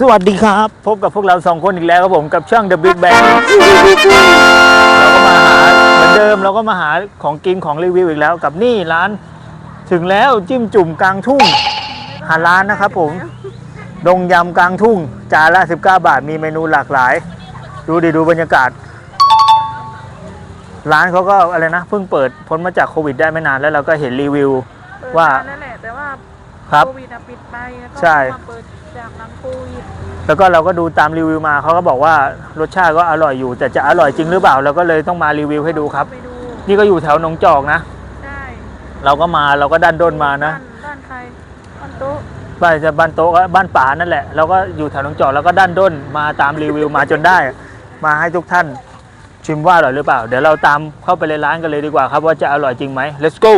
สวัสดีครับ พบกับพวกเราสองคนอีกแล้วครับผมกับช่อง The Big Bang เราก็มาหาเหมือนเดิมเราก็มาหาของกินของรีวิวอีกแล้วกับนี่ร้าน ถึงแล้วจิ้มจุ่มกลางทุ่ง หาร้านนะครับผม ดงยำกลางทุ่ง จานละ 19 บาทมีเมนูหลากหลาย ดูดิดูบรรยากาศ ร้านเขาก็อะไรนะ เพิ่งเปิดพ้นมาจากโควิดได้ไม่นานแล้วเราก็เห็นรีวิวเปิดว่ามนั่นแหละแต่ว่าครับ โควิดอะปิดไปแล้วก็ใช่ มาเปิด จากหลังโควิดแล้วก็เราก็ดูตามรีวิวมาเขาก็บอกว่ารสชาติก็อร่อยอยู่ แต่จะอร่อยจริงหรือเปล่า เราก็เลยต้องมารีวิวให้ดูครับ ไปดูนี่ก็อยู่แถวหนองจอกนะ ใช่เราก็มาเราก็ดันด้นมานะ บ้บ้านใครบ้านโต๊ะบ้านจะบ้านโต๊ะก็บ้านป่านั่นแหละเราก็อยู่แถวหนองจอกแล้วก็ดันด้นมาตามรีวิวมาจนได้ มาให้ทุกท่านชิมว่าอร่อยหรือเปล่า เดี๋ยวเราตามเข้าไปในร้านกันเลยดีกว่าครับว่าจะอร่อยจริงไหม let's go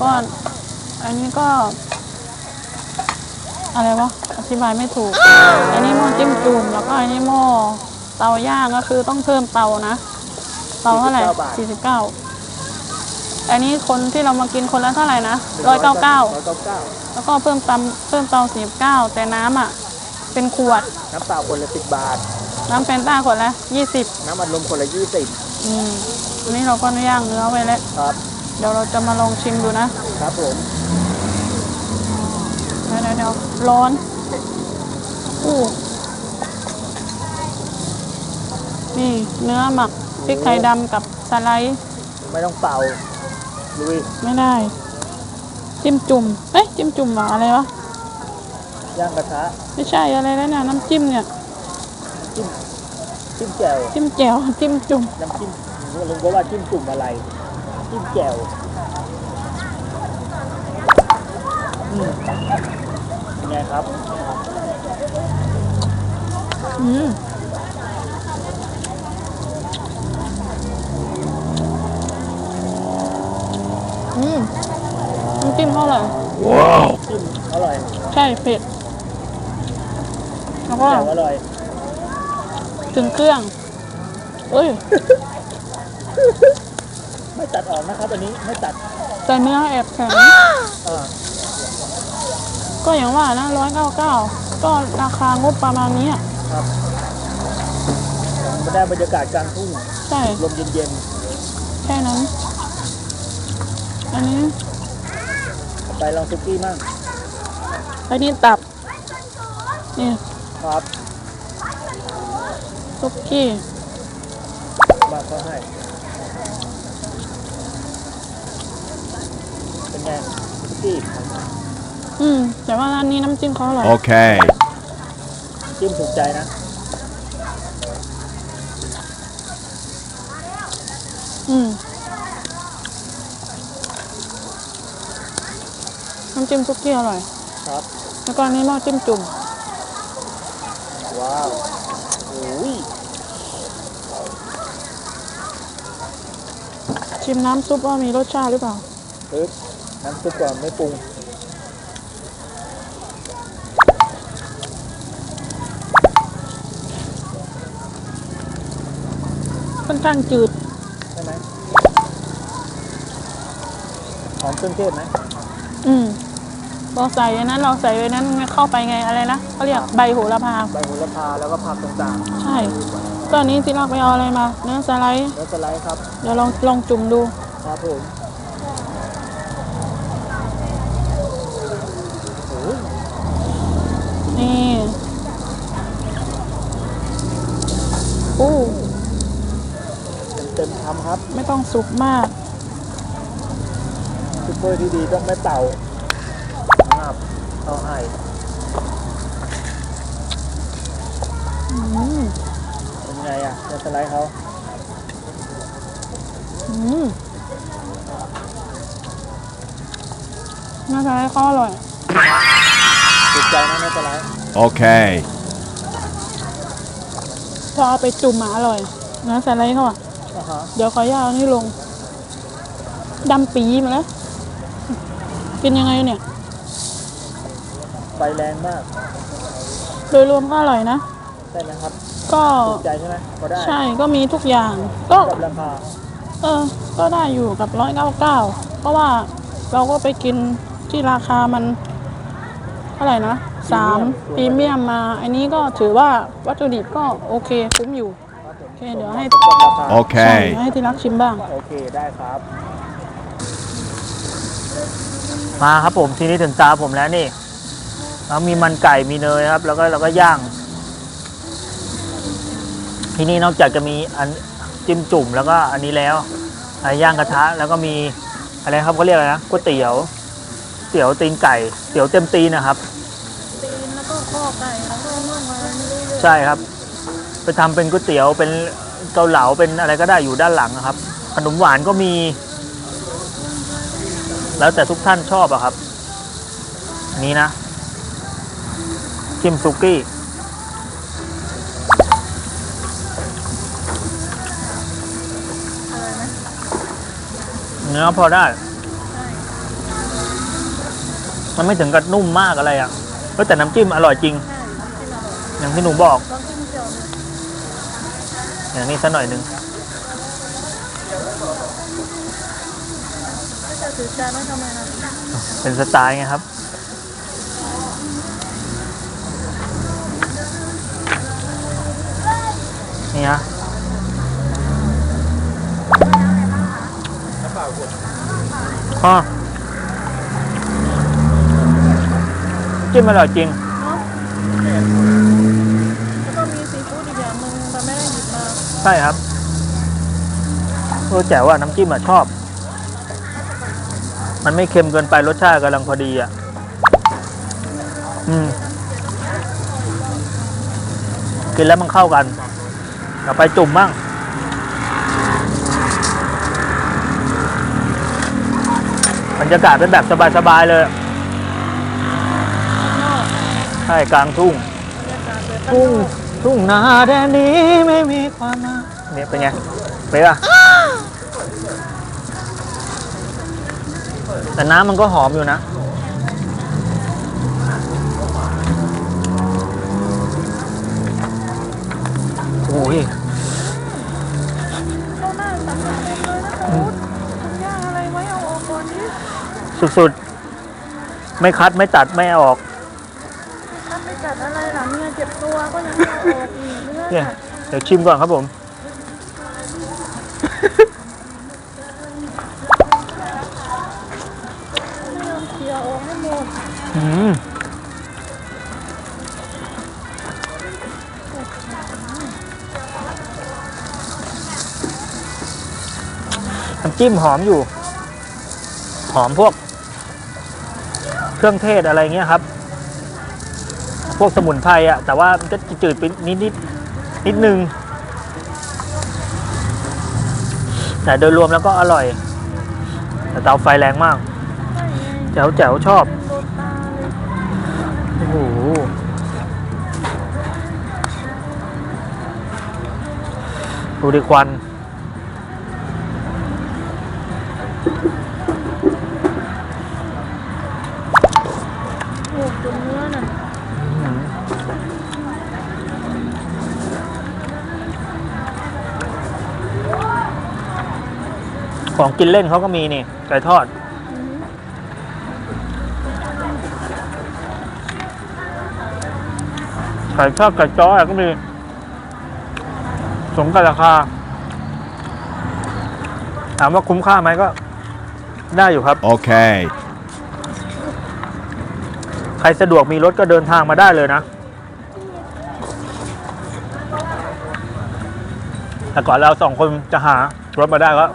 ก็ อันนี้ก็ อะไรวะ อธิบายไม่ถูก อันนี้หม้อจิ้มจุ่มแล้วก็อันนี้หม้อเตาย่างก็คือต้องเพิ่มเตานะ เตาเท่าไหร่สี่สิบเก้าอันนี้คนที่เรามากินคนละเท่าไหร่นะร้อยเก้าเก้าร้อยเก้าเก้าแล้วก็เพิ่มตำเพิ่มเตาสี่สิบเก้าแต่น้ำอะ เป็นขวด น้ำเปล่าคนละสิบบาท น้ำแฟนต้าขวดละยี่สิบน้ำอัดลมคนละยี่สิบอืมอันนี้เราก็ย่างเนื้อไว้แล้วครับ เดี๋ยวเราจะมาลองชิมดูนะครับผมเดี๋ยวเดี๋ยวเดี๋ยวร้อนอู้นี่เนื้อหมักพริกไทยดำกับสไลด์ไม่ต้องเป่าลุยไม่ได้ จิ้มจุ่มเอ๊ะจิ้มจุ่มเหรออะไรวะย่างกระทะไม่ใช่อะไรแล้วเนี่ยน้ำจิ้มเนี่ยจิ้มจิ้มแจ่วจิ้มแจ่วจิ้มจุ่มน้ำจิ้มลุงก็ว่าจิ้มจุ่มอะไร จิ้มแจ่วอืมเป็นไงครับ อืมอืมน้ำจิ้มเท่าไหร่จิ้มอร่อยใช่เผ็ด แล้วก็แจ่วอร่อย ถึงเครื่อง เอ้ยไม่ ตัดออกนะครับอันนี้ไม่ตัดแต่เนื้อแอบแข็งอ่าก็อย่างว่านะร้อยเก้าเก้าก็ราคางบประมาณนี้อะครับมาได้บรรยากาศกลางทุ่งใช่ลมเย็นแค่นั้น อันนี้ๆไปลองซุกี้มั่งอันนี้ตับนี่ครับซุกี้มาเขาให้ เป็นไงซุกี้อืม แต่ว่าร้านนี้น้ำจิ้มเขาอร่อย Okay. จิ้มถูกใจนะ อืม น้ำจิ้มซุกี้อร่อย ครับ แล้วก็อันนี้หม้อจิ้มจุ่ม ว้าวโอ้ยชิมน้ำซุปว่ามีรสชาติหรือเปล่าปึ๊บ น้ำซุปก่อนไม่ปรุงค่อนข้างจืดใช่ไหมหอมเครื่องเทศไหมอืมเราใส่ในนั้นเราใส่ไว้นั้นมันเข้าไปไงอะไรนะเขาเรียกใบโหระพา ใบโหระพาแล้วก็ผักต่างใช่ก็อันนี้ที่เราไปเอาอะไรมา เนื้อสไลด์ๆแล้วสไลด์ครับ เดี๋ยวลองลองจุ่มดู ครับผมโอ้ย นี่อู้เต็มๆคำครับ ไม่ต้องสุกมากซุปเปอร์ที่ดีต้องไม่เป่าครับเอาให้อืมเป็นไงอะในสไลด์เขาอืมน่าจะให้ข้ออร่อยติดใจนะใน สไลด์ Okay. พอเอาไปจุ่มมาอร่อยนะใส่อะไรเขาอะ อ่าฮะเดี๋ยวขอยาวนี่ลง ดำปีมาแล้ว กินยังไงเนี่ย ไฟแรงมากโดยรวมก็อร่อยนะ ใช่ไหมครับก็ติดใจใช่ไหมก็ได้ใช่ก็มีทุกอย่าง ก็ กับราคาเออ ก็ได้อยู่กับร้อยเก้าเก้าเพราะว่าเราก็ไปกินที่ราคามันเท่าไหร่นะ สามพรีเมียมมา อันนี้ก็ถือว่าวัตถุดิบก็โอเคคุ้มอยู่ครับผมโอเคเดี๋ยวให้สมกับราคาใช่ Okay. ให้ที่รักชิมบ้าง โอเคได้ครับ มาครับผมทีนี้ถึงตาผมแล้วนี่แล้วมีมันไก่มีเนยครับ แล้วก็เราก็ย่าง ที่นี่นอกจากจะมีอันจิ้มจุ่มแล้วก็อันนี้แล้วอันย่างกระทะแล้วก็มีอะไรครับเขาเรียกอะไรนะก๋วยเตี๋ยวเตี๋ยวตีนไก่เตี๋ยวเต็มตีนนะครับ ตีนแล้วก็ข้อไก่แล้วก็น่องอะไรไม่รู้ ใช่ครับ ไปทำเป็นก๋วยเตี๋ยวเป็นเกาเหลาเป็นอะไรก็ได้อยู่ด้านหลังนะครับ ขนมหวานก็มี แล้วแต่ทุกท่านชอบอะครับ นี่นะชิมซุกี้เนื้อพอได้ มันไม่ถึงกับนุ่มมากอะไรอะ่ะ แต่น้ำจิ้มอร่อยจริง อย่างที่หนูบอกอย่างนี้สักหน่อยหนึ่งเป็นสไตล์ไงครับนี่ฮะอ๋อจิ้มอร่อยจริง ช่ครับโอ้แจ๋วอะน้ำจิ้มอะชอบ มันไม่เค็มเกินไปรสชาติกำลังพอดีอะ อืม กินแล้วมันเข้ากันเราไปจุ่มบ้างบรรยากาศเป็นแบบสบายๆเลย ใช่กลางทุ่ง ทุ่ง ทุ่งนาแดนนี้ไม่มี มหมายเนี่ยเป็นไงเป๊ะอะแต่น้ำมันก็หอมอยู่นะ โอ้ยเข้าหน้าสั่งเลยนะคะทำย่างอะไรไว้เอาออกก่อนนี้สุดๆ ไม่คัดไม่ตัดไม่ออกถ้าไม่จัดอะไรหลังเนี่ยเจ็บตัวก็ยังไม่เอาออกอีกเนื้อ เดี๋ยวชิมก่อนครับผม อืมน้ำจิ้มหอมอยู่ หอมพวก เครื่องเทศอะไรเงี้ยครับ พวกสมุนไพรอะแต่ว่ามันจะจืดๆไปนิดนิดๆ นิดนึง แต่โดยรวมแล้วก็อร่อย แต่เตาไฟแรงมาก แจ๋วแจ๋วชอบโดนตาเลยโอ้โหดูดิควัน ของกินเล่นเขาก็มีนี่ไก่ทอด ไก่ทอดไก่จ้อก็มี สมกับราคา ถามว่าคุ้มค่าไหมก็ ได้อยู่ครับ Okay. ใครสะดวกมีรถก็เดินทางมาได้เลยนะ แต่ก่อนเราสองคนจะหารถมาได้ก็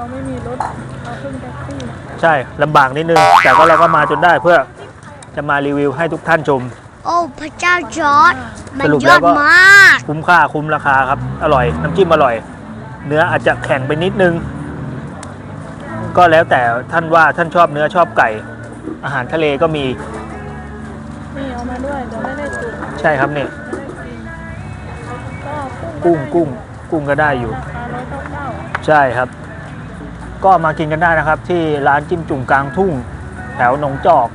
เราไม่มีรถเราขึ้นแท็กซี่ใช่ลำบากนิดนึง แต่ก็เราก็มาจนได้เพื่อจะมารีวิวให้ทุกท่านชม โอ้พระเจ้าจอร์ดมันสรุปยแล้อวดก็มาก คุ้มค่าคุ้มราคาครับ อร่อย น้ำจิ้มอร่อย เนื้ออาจจะแข็งไปนิดนึง ก็แล้วแต่ท่านว่าท่านชอบเนื้อชอบไก่ อาหารทะเลก็มี นี่เอามาด้วยเดี๋ยวไม่ได้จุดใช่ครับเนี่ยก็กุ้งกุ้งกุ้งก็ได้อยู่ ราคาร้อยเก้าเก้า ใช่ครับ ก็มากินกันได้นะครับ ที่ร้านจิ้มจุ่มกลางทุ่ง แถวหนองจอก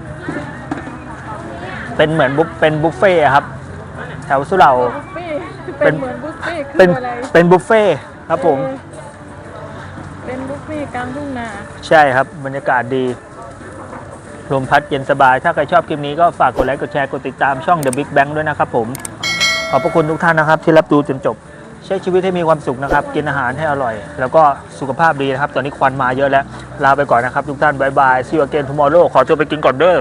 เป็นเหมือนบุฟเป็นบุฟเฟ่ต์อะครับ แถวสุเหร่าบุฟเฟ่ต์เป็เป็นนเหมือนบุฟเฟ่ต์คือเป็นอะไรเป็นบุฟเฟ่ต์ครับผม เออเป็นบุฟเฟ่ต์กลางทุ่งนาใช่ครับ บรรยากาศดี ลมพัดเย็นสบาย ถ้าใครชอบคลิปนี้ก็ฝากกดไลค์ กดแชร์ กดติดตามช่อง The Big Bang ด้วยนะครับผม ขอบพระคุณทุกท่านนะครับที่รับดูจนจบ ใช้ชีวิตให้มีความสุขนะครับ กินอาหารให้อร่อย แล้วก็สุขภาพดีนะครับ ตอนนี้ควันมาเยอะแล้ว ลาไปก่อนนะครับ ทุกท่านบายบาย see you again tomorrow ขอตัวไปกินก่อนเด้อ